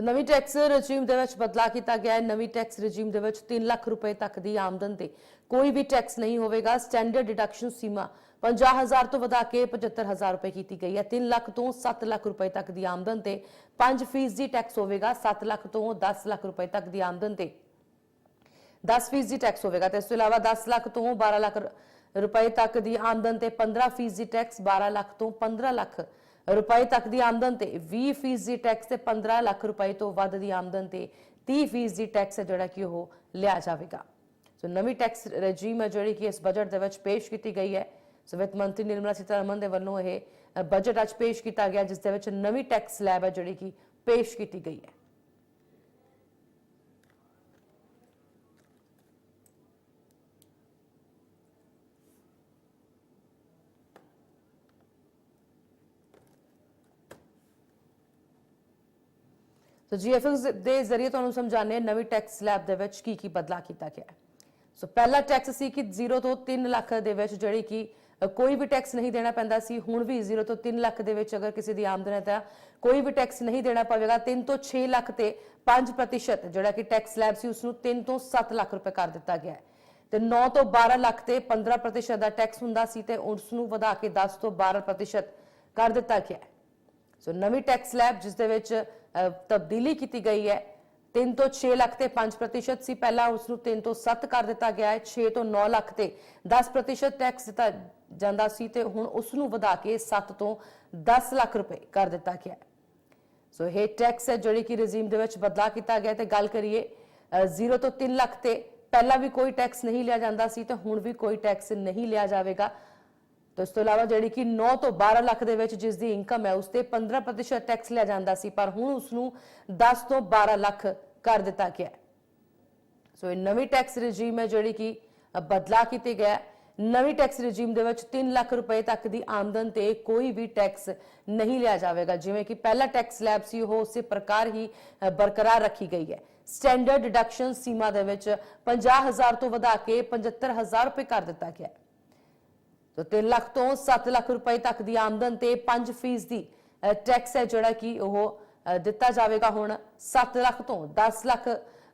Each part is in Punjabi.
ਸੋ ਨਵੀਂ ਟੈਕਸ ਰਜੀਮ ਦੇ ਵਿੱਚ ਬਦਲਾਅ ਕੀਤਾ ਗਿਆ ਹੈ। ਨਵੀਂ ਟੈਕਸ ਰਜੀਮ ਦੇ ਵਿੱਚ 3 ਲੱਖ ਰੁਪਏ ਤੱਕ ਦੀ ਆਮਦਨ ਤੇ ਕੋਈ ਵੀ ਟੈਕਸ ਨਹੀਂ ਹੋਵੇਗਾ। ਸਟੈਂਡਰਡ ਡਿਡਕਸ਼ਨ ਸੀਮਾ 50000 ਤੋਂ ਵਧਾ ਕੇ 75000 ਰੁਪਏ ਕੀਤੀ ਗਈ ਹੈ। 3 ਲੱਖ ਤੋਂ 7 ਲੱਖ ਰੁਪਏ ਤੱਕ ਦੀ ਆਮਦਨ ਤੇ 5% ਦੀ ਟੈਕਸ ਹੋਵੇਗਾ। 7 ਲੱਖ ਤੋਂ 10 ਲੱਖ ਰੁਪਏ ਤੱਕ ਦੀ ਆਮਦਨ ਤੇ 10% ਦੀ ਟੈਕਸ ਹੋਵੇਗਾ ਤੇ ਇਸ ਤੋਂ ਇਲਾਵਾ 10 ਲੱਖ ਤੋਂ 12 ਲੱਖ ਰੁਪਏ ਤੱਕ ਦੀ ਆਮਦਨ ਤੇ 15% ਦੀ ਟੈਕਸ 12 ਲੱਖ ਤੋਂ 15 ਲੱਖ ਰੁਪਏ ਤੱਕ ਦੀ ਆਮਦਨ ਤੇ 20% ਦੀ ਟੈਕਸ ਤੇ 15 ਲੱਖ ਰੁਪਏ ਤੋਂ ਵੱਧ ਦੀ ਆਮਦਨ ਤੇ 30% ਦੀ ਟੈਕਸ ਹੈ ਜਿਹੜਾ ਕਿ ਉਹ ਲਿਆ ਜਾਵੇਗਾ। ਸੋ ਨਵੀਂ ਟੈਕਸ ਰਜੀਮ ਹੈ ਜਿਹੜੀ ਕਿ ਇਸ ਬਜਟ ਦੇ ਵਿੱਚ ਪੇਸ਼ ਕੀਤੀ ਗਈ ਹੈ। ਸੋ ਵਿੱਤ ਮੰਤਰੀ ਨਿਰਮਲਾ ਸੀਤਾਰਮਨ ਦੇ ਵੱਲੋਂ ਇਹ ਬਜਟ ਅੱਜ ਪੇਸ਼ ਕੀਤਾ ਗਿਆ, ਜਿਸ ਦੇ ਵਿੱਚ ਨਵੀਂ ਟੈਕਸ ਸਲੈਬ ਹੈ ਜਿਹੜੀ ਕਿ ਪੇਸ਼ ਕੀਤੀ ਗਈ ਹੈ। ਸੋ ਜੀਐਫਐਕਸ ਦੇ ਜ਼ਰੀਏ ਤੁਹਾਨੂੰ ਸਮਝਾਣੇ ਨਵੀਂ ਟੈਕਸ ਸਲੈਬ ਦੇ ਵਿੱਚ ਕੀ ਕੀ ਬਦਲਾਅ ਕੀਤਾ ਗਿਆ ਹੈ। ਸੋ ਪਹਿਲਾ ਟੈਕਸ ਸੀ ਕਿ 0 ਤੋਂ 3 ਲੱਖ ਦੇ ਵਿੱਚ ਜਿਹੜੀ ਕਿ ਕੋਈ ਵੀ ਟੈਕਸ ਨਹੀਂ ਦੇਣਾ ਪੈਂਦਾ ਸੀ, ਹੁਣ ਵੀ 0 ਤੋਂ 3 ਲੱਖ ਦੇ ਵਿੱਚ ਅਗਰ ਕਿਸੇ ਦੀ ਆਮਦਨ ਹੈ ਤਾਂ ਕੋਈ ਵੀ ਟੈਕਸ ਨਹੀਂ ਦੇਣਾ ਪਵੇਗਾ। 3 ਤੋਂ 6 ਲੱਖ ਤੇ 5% ਜਿਹੜਾ ਕਿ ਟੈਕਸ ਸਲੈਬ ਸੀ ਉਸ ਨੂੰ 3 ਤੋਂ 7 ਲੱਖ ਰੁਪਏ ਕਰ ਦਿੱਤਾ ਗਿਆ ਹੈ। ਤੇ 9 ਤੋਂ 12 ਲੱਖ ਤੇ 15% ਦਾ ਟੈਕਸ ਹੁੰਦਾ ਸੀ ਤੇ ਉਸ ਨੂੰ ਵਧਾ ਕੇ 10 ਤੋਂ 12% ਕਰ ਦਿੱਤਾ ਗਿਆ ਹੈ। ਸੋ ਨਵੀਂ ਟੈਕਸ ਸਲੈਬ ਜਿਸ ਦੇ ਵਿੱਚ ਤਬਦੀਲੀ ਕੀਤੀ ਗਈ ਹੈ 3 ਤੋਂ 6 ਲੱਖ ਤੇ 5% ਸੀ। ਪਹਿਲਾਂ ਉਸ ਨੂੰ 3 ਤੋਂ 7 ਕਰ ਦਿੱਤਾ ਗਿਆ ਹੈ 6 ਤੋਂ 9 ਲੱਖ ਤੇ 10% ਟੈਕਸ ਦਿੱਤਾ ਜਾਂਦਾ ਸੀ ਤੇ ਹੁਣ ਉਸ ਨੂੰ ਵਧਾ ਕੇ 7 ਤੋਂ 10 ਲੱਖ ਰੁਪਏ ਕਰ ਦਿੱਤਾ ਗਿਆ ਹੈ। ਸੋ ਇਹ ਟੈਕਸ ਹੈ ਜਿਹੜੀ ਕਿ ਰਜੀਮ ਦੇ ਵਿੱਚ ਬਦਲਾਅ ਕੀਤਾ ਗਿਆ ਤੇ ਗੱਲ ਕਰੀਏ 0 ਤੋਂ 3 ਲੱਖ ਤੇ ਪਹਿਲਾਂ ਵੀ ਕੋਈ ਟੈਕਸ ਨਹੀਂ ਲਿਆ ਜਾਂਦਾ ਸੀ ਤੇ ਹੁਣ ਵੀ ਕੋਈ ਟੈਕਸ ਨਹੀਂ ਲਿਆ ਜਾਵੇਗਾ। ਤੇ ਉਸ ਤੋਂ ਇਲਾਵਾ ਜਿਹੜੀ ਕਿ 9 ਤੋਂ 12 ਲੱਖ ਦੇ ਵਿੱਚ ਜਿਸ ਦੀ ਇਨਕਮ ਹੈ ਉਸ ਤੇ 15% ਟੈਕਸ ਲਿਆ ਜਾਂਦਾ ਸੀ ਪਰ ਹੁਣ ਉਸ ਨੂੰ 10 ਤੋਂ 12 ਲੱਖ ਕਰ ਦਿੱਤਾ ਗਿਆ ਹੈ। ਸੋ ਇਹ ਨਵੀਂ ਟੈਕਸ ਰਜੀਮ ਹੈ ਜਿਹੜੀ ਕਿ ਅ, ਬਦਲਾਅ ਕੀਤੇ ਗਿਆ ਨਵੀਂ ਟੈਕਸ ਰਜੀਮ ਦੇ ਵਿੱਚ 3 ਲੱਖ ਰੁਪਏ ਤੱਕ ਦੀ ਆਮਦਨ ਤੇ ਕੋਈ ਵੀ ਟੈਕਸ ਨਹੀਂ ਲਿਆ ਜਾਵੇਗਾ। ਜਿਵੇਂ ਕਿ ਪਹਿਲਾ ਟੈਕਸ ਸਲੈਬ ਸੀ ਉਹ ਉਸੇ ਪ੍ਰਕਾਰ ਹੀ ਬਰਕਰਾਰ ਰੱਖੀ ਗਈ ਹੈ। ਸਟੈਂਡਰਡ ਡਿਡਕਸ਼ਨ ਸੀਮਾ ਦੇ ਵਿੱਚ 50000 ਤੋਂ ਵਧਾ ਕੇ 75000 ਰੁਪਏ ਕਰ ਦਿੱਤਾ ਗਿਆ ਹੈ। ਤੋ 3 ਲੱਖ ਤੋਂ 7 ਲੱਖ ਰੁਪਏ ਤੱਕ ਦੀ ਆਮਦਨ ਤੇ 5% ਦੀ ਟੈਕਸ ਹੈ ਜਿਹੜਾ ਕਿ ਉਹ ਦਿੱਤਾ ਜਾਵੇਗਾ ਹੁਣ 7 ਲੱਖ ਤੋਂ 10 ਲੱਖ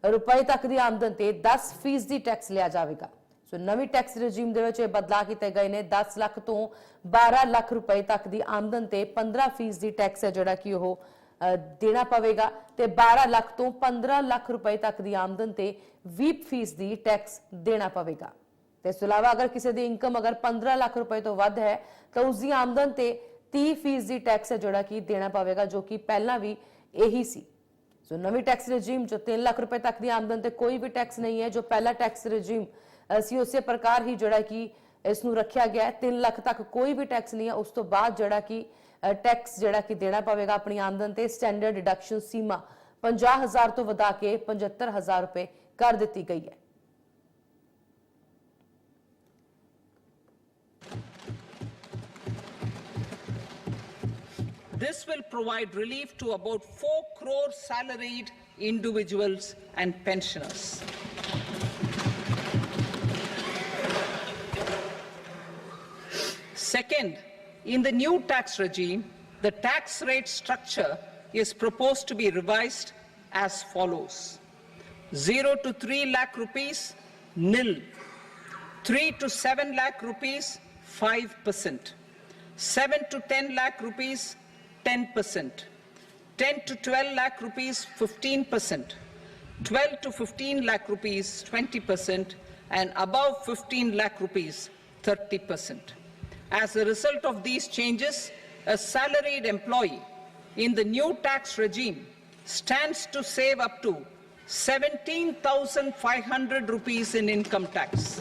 ਰੁਪਏ ਤੱਕ ਦੀ ਆਮਦਨ ਤੇ 10% ਦੀ ਟੈਕਸ ਲਿਆ ਜਾਵੇਗਾ। ਸੋ ਨਵੀਂ ਟੈਕਸ ਰਜੀਮ ਦੇ ਵਿੱਚ ਇਹ ਬਦਲਾਅ ਕੀਤੇ ਗਏ ਨੇ। 10 ਲੱਖ ਤੋਂ 12 ਲੱਖ ਰੁਪਏ ਤੱਕ ਦੀ ਆਮਦਨ ਤੇ 15% ਦੀ ਟੈਕਸ ਹੈ ਜਿਹੜਾ ਕਿ ਉਹ ਦੇਣਾ ਪਵੇਗਾ ਤੇ 12 ਲੱਖ ਤੋਂ 15 ਲੱਖ ਰੁਪਏ ਤੱਕ ਦੀ ਆਮਦਨ ਤੇ 20% ਦੀ ਟੈਕਸ ਦੇਣਾ ਪਵੇਗਾ। ਤੇ ਇਸ ਤੋਂ ਇਲਾਵਾ ਅਗਰ ਕਿਸੇ ਦੀ ਇਨਕਮ ਅਗਰ 15 ਲੱਖ ਰੁਪਏ ਤੋਂ ਵੱਧ ਹੈ, ਤਾਂ ਉਸ ਦੀ ਆਮਦਨ ਤੇ 30% ਦੀ ਟੈਕਸ ਹੈ ਜਿਹੜਾ ਕਿ ਦੇਣਾ ਪਵੇਗਾ, ਜੋ ਕਿ ਪਹਿਲਾਂ ਵੀ ਇਹੀ ਸੀ। ਸੋ ਨਵੀਂ ਟੈਕਸ ਰਜੀਮ ਜੋ 3 ਲੱਖ ਰੁਪਏ ਤੱਕ ਦੀ ਆਮਦਨ ਤੇ ਕੋਈ ਵੀ ਟੈਕਸ ਨਹੀਂ ਹੈ, ਜੋ ਪਹਿਲਾ ਟੈਕਸ ਰਜੀਮ ਸੀ, ਉਸੇ ਪ੍ਰਕਾਰ ਹੀ ਜਿਹੜਾ ਕਿ ਇਸ ਨੂੰ ਰੱਖਿਆ ਗਿਆ ਹੈ। 3 ਲੱਖ ਤੱਕ ਕੋਈ ਵੀ ਟੈਕਸ ਨਹੀਂ ਹੈ, ਉਸ ਤੋਂ ਬਾਅਦ ਜਿਹੜਾ ਕਿ ਟੈਕਸ ਜਿਹੜਾ ਕਿ ਦੇਣਾ ਪਵੇਗਾ ਆਪਣੀ ਆਮਦਨ ਤੇ ਸਟੈਂਡਰਡ ਡਿਡਕਸ਼ਨ ਸੀਮਾ 50000 ਤੋਂ ਵਧਾ ਕੇ 75000 ਰੁਪਏ ਕਰ ਦਿੱਤੀ ਗਈ ਹੈ। This will provide relief to about 4 crore salaried individuals and pensioners. Second, in the new tax regime, the tax rate structure is proposed to be revised as follows. 0 to 3 lakh rupees, nil. 3 to 7 lakh rupees, 5%. 7 to 10 lakh rupees, 10%. 10 to 12 lakh rupees, 15%. 12 to 15 lakh rupees, 20%. And above 15 lakh rupees, 30%. As a result of these changes, a salaried employee in the new tax regime stands to save up to 17,500 rupees in income tax.